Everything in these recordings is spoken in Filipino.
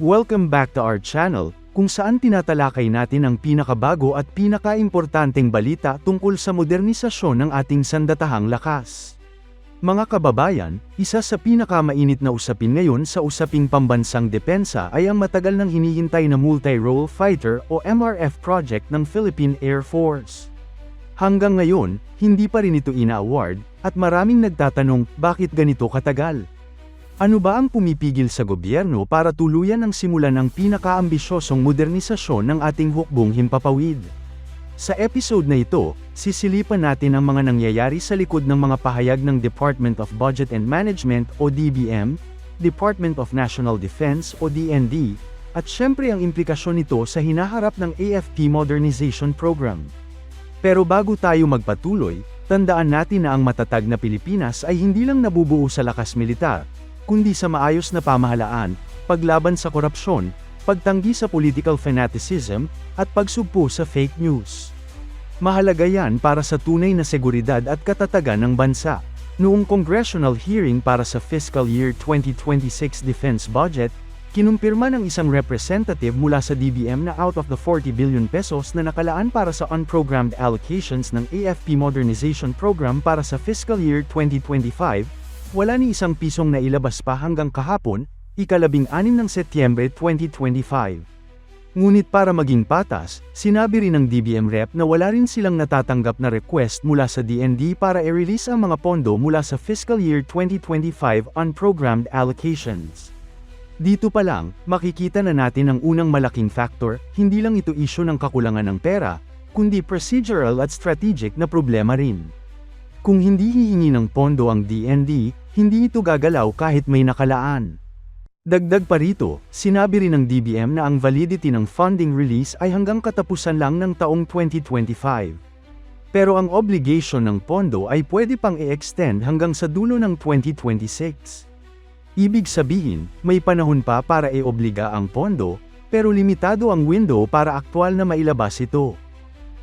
Welcome back to our channel, kung saan tinatalakay natin ang pinakabago at pinakaimportanteng balita tungkol sa modernisasyon ng ating sandatahang lakas. Mga kababayan, isa sa pinakamainit na usapin ngayon sa usaping pambansang depensa ay ang matagal nang hinihintay na Multi-Role Fighter o MRF project ng Philippine Air Force. Hanggang ngayon, hindi pa rin ito ina-award, at maraming nagtatanong, bakit ganito katagal? Ano ba ang pumipigil sa gobyerno para tuluyan ang simulan ng pinakaambisyosong modernisasyon ng ating hukbong himpapawid? Sa episode na ito, sisilipan natin ang mga nangyayari sa likod ng mga pahayag ng Department of Budget and Management o DBM, Department of National Defense o DND, at syempre ang implikasyon nito sa hinaharap ng AFP Modernization Program. Pero bago tayo magpatuloy, tandaan natin na ang matatag na Pilipinas ay hindi lang nabubuo sa lakas militar, kundi sa maayos na pamahalaan, paglaban sa korupsyon, pagtanggi sa political fanaticism, at pagsugpo sa fake news. Mahalaga yan para sa tunay na seguridad at katatagan ng bansa. Noong congressional hearing para sa fiscal year 2026 defense budget, kinumpirma ng isang representative mula sa DBM na out of the 40 billion pesos na nakalaan para sa unprogrammed allocations ng AFP Modernization Program para sa fiscal year 2025, wala ni isang pisong nailabas pa hanggang kahapon, ikalabing anim ng Setyembre 2025. Ngunit para maging patas, sinabi rin ng DBM rep na wala rin silang natatanggap na request mula sa DND para i-release ang mga pondo mula sa fiscal year 2025 unprogrammed allocations. Dito pa lang, makikita na natin ang unang malaking factor, hindi lang ito isyo ng kakulangan ng pera, kundi procedural at strategic na problema rin. Kung hindi hihingi ng pondo ang DND, hindi ito gagalaw kahit may nakalaan. Dagdag pa rito, sinabi rin ng DBM na ang validity ng funding release ay hanggang katapusan lang ng taong 2025. Pero ang obligation ng pondo ay pwede pang i-extend hanggang sa dulo ng 2026. Ibig sabihin, may panahon pa para i-obliga ang pondo, pero limitado ang window para aktwal na mailabas ito.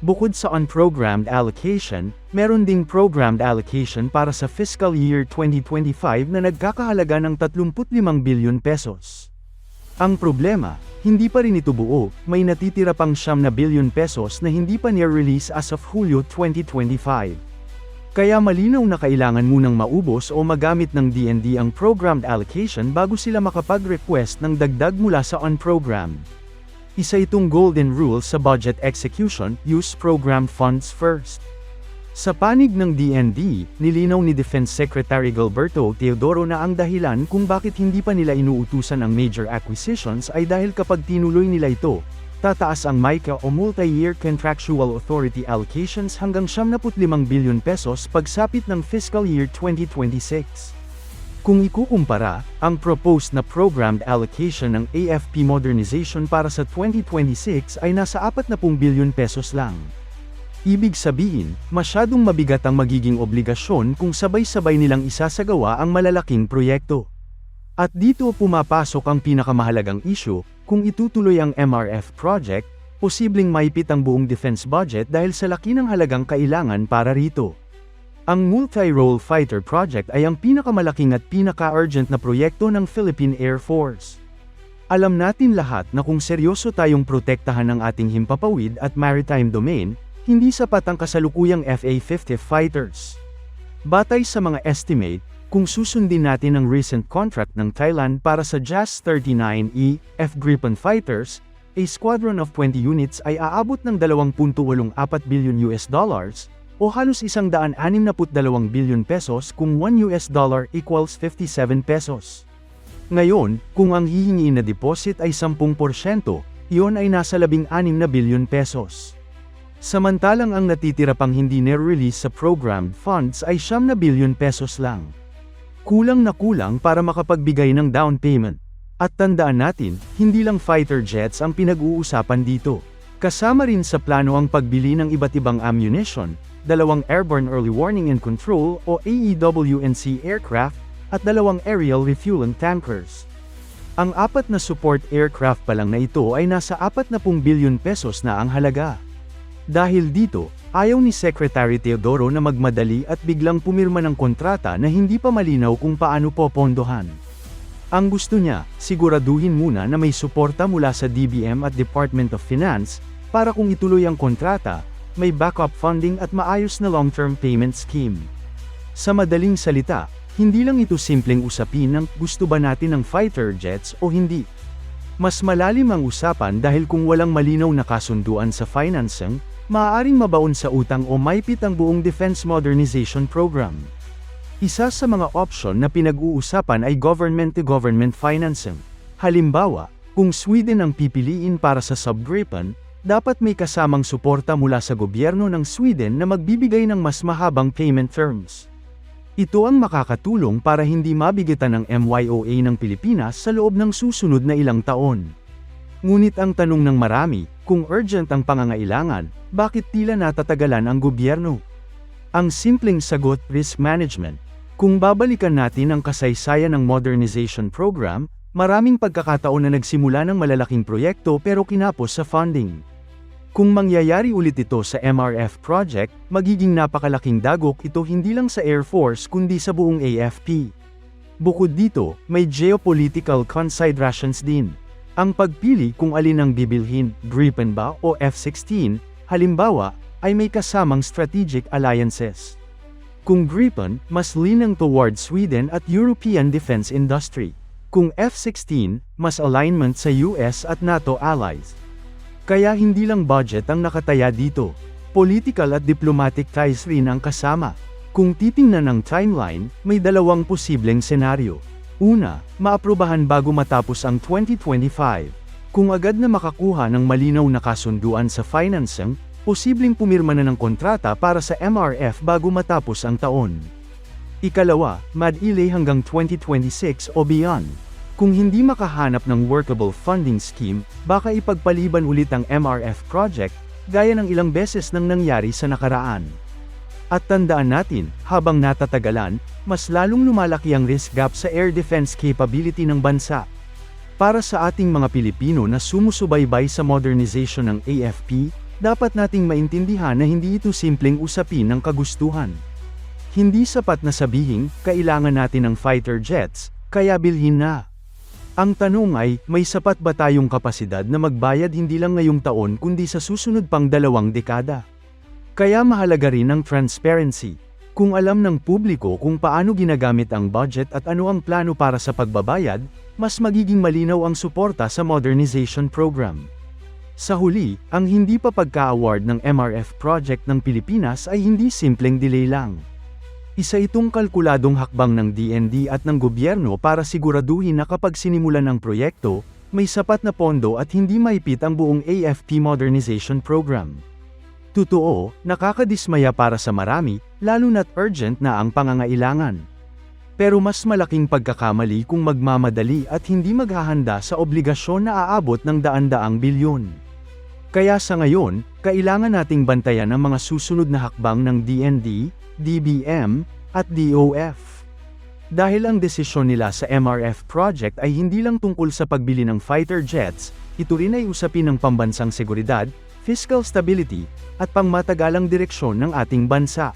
Bukod sa unprogrammed allocation, meron ding programmed allocation para sa fiscal year 2025 na nagkakahalaga ng 35 bilyon pesos. Ang problema, hindi pa rin ito buo, may natitira pang siyam na bilyon pesos na hindi pa near-release as of Hulyo 2025. Kaya malinaw na kailangan munang maubos o magamit ng DND ang programmed allocation bago sila makapag-request ng dagdag mula sa unprogrammed. Isa itong golden rule sa budget execution, use program funds first. Sa panig ng DND, nilinaw ni Defense Secretary Gilberto Teodoro na ang dahilan kung bakit hindi pa nila inuutusan ang major acquisitions ay dahil kapag tinuloy nila ito, tataas ang MICA o Multi-Year Contractual Authority allocations hanggang 75 bilyon pesos pagsapit ng fiscal year 2026. Kung ikukumpara, ang proposed na programmed allocation ng AFP modernization para sa 2026 ay nasa 40 bilyon pesos lang. Ibig sabihin, masyadong mabigat ang magiging obligasyon kung sabay-sabay nilang isasagawa ang malalaking proyekto. At dito pumapasok ang pinakamahalagang issue, kung itutuloy ang MRF project, posibleng maipit ang buong defense budget dahil sa laki ng halagang kailangan para rito. Ang Multi-Role Fighter Project ay ang pinakamalaking at pinaka-urgent na proyekto ng Philippine Air Force. Alam natin lahat na kung seryoso tayong protektahan ang ating himpapawid at maritime domain, hindi sapat ang kasalukuyang FA-50 fighters. Batay sa mga estimate, kung susundin natin ang recent contract ng Thailand para sa JAS-39E, F Gripen fighters, a squadron of 20 units ay aabot ng 2.84 billion US dollars, o halos 162 bilyon pesos kung 1 US dollar equals 57 pesos. Ngayon, kung ang hihingi na deposit ay 10%, iyon ay nasa 16 na bilyon pesos. Samantalang ang natitira pang hindi nire-release sa programmed funds ay 9 na bilyon pesos lang. Kulang na kulang para makapagbigay ng down payment. At tandaan natin, hindi lang fighter jets ang pinag-uusapan dito. Kasama rin sa plano ang pagbili ng iba't ibang ammunition, dalawang Airborne Early Warning and Control o AEWNC aircraft, at dalawang aerial refueling tankers. Ang apat na support aircraft pa lang na ito ay nasa 40 bilyon pesos na ang halaga. Dahil dito, ayaw ni Secretary Teodoro na magmadali at biglang pumirma ng kontrata na hindi pa malinaw kung paano popondohan. Ang gusto niya, siguraduhin muna na may suporta mula sa DBM at Department of Finance, para kung ituloy ang kontrata, may backup funding at maayos na long-term payment scheme. Sa madaling salita, hindi lang ito simpleng usapin ng gusto ba natin ng fighter jets o hindi. Mas malalim ang usapan dahil kung walang malinaw na kasunduan sa financing, maaaring mabaon sa utang o maipit ang buong defense modernization program. Isa sa mga option na pinag-uusapan ay government-to-government financing. Halimbawa, kung Sweden ang pipiliin para sa Subgripen, dapat may kasamang suporta mula sa gobyerno ng Sweden na magbibigay ng mas mahabang payment terms. Ito ang makakatulong para hindi mabigatan ng MYOA ng Pilipinas sa loob ng susunod na ilang taon. Ngunit ang tanong ng marami, kung urgent ang pangangailangan, bakit tila natatagalan ang gobyerno? Ang simpleng sagot, risk management. Kung babalikan natin ang kasaysayan ng modernization program, maraming pagkakataon na nagsimula ng malalaking proyekto pero kinapos sa funding. Kung mangyayari ulit ito sa MRF project, magiging napakalaking dagok ito hindi lang sa Air Force kundi sa buong AFP. Bukod dito, may geopolitical considerations din. Ang pagpili kung alin ang bibilhin, Gripen ba o F-16, halimbawa, ay may kasamang strategic alliances. Kung Gripen, mas linang toward Sweden at European defense industry. Kung F-16, mas alignment sa US at NATO allies. Kaya hindi lang budget ang nakataya dito. Political at diplomatic ties rin ang kasama. Kung titingnan ng timeline, may dalawang posibleng senaryo. Una, maaprubahan bago matapos ang 2025. Kung agad na makakuha ng malinaw na kasunduan sa financing, posibleng pumirma na ng kontrata para sa MRF bago matapos ang taon. Ikalawa, mad-delay hanggang 2026 o beyond. Kung hindi makahanap ng workable funding scheme, baka ipagpaliban ulit ang MRF project, gaya ng ilang beses nang nangyari sa nakaraan. At tandaan natin, habang natatagalan, mas lalong lumalaki ang risk gap sa air defense capability ng bansa. Para sa ating mga Pilipino na sumusubaybay sa modernization ng AFP, dapat nating maintindihan na hindi ito simpleng usapin ng kagustuhan. Hindi sapat na sabihin, kailangan natin ng fighter jets, kaya bilhin na. Ang tanong ay, may sapat ba tayong kapasidad na magbayad hindi lang ngayong taon kundi sa susunod pang dalawang dekada? Kaya mahalaga rin ang transparency. Kung alam ng publiko kung paano ginagamit ang budget at ano ang plano para sa pagbabayad, mas magiging malinaw ang suporta sa modernization program. Sa huli, ang hindi pa pagka-award ng MRF project ng Pilipinas ay hindi simpleng delay lang. Isa itong kalkuladong hakbang ng DND at ng gobyerno para siguraduhin na kapag sinimulan ang proyekto, may sapat na pondo at hindi maipit ang buong AFP modernization program. Totoo, nakakadismaya para sa marami, lalo na't urgent na ang pangangailangan. Pero mas malaking pagkakamali kung magmamadali at hindi maghahanda sa obligasyon na aabot ng daan-daang bilyon. Kaya sa ngayon, kailangan nating bantayan ang mga susunod na hakbang ng DND, DBM, at DOF. Dahil ang desisyon nila sa MRF project ay hindi lang tungkol sa pagbili ng fighter jets, ito rin ay usapin ng pambansang seguridad, fiscal stability, at pangmatagalang direksyon ng ating bansa.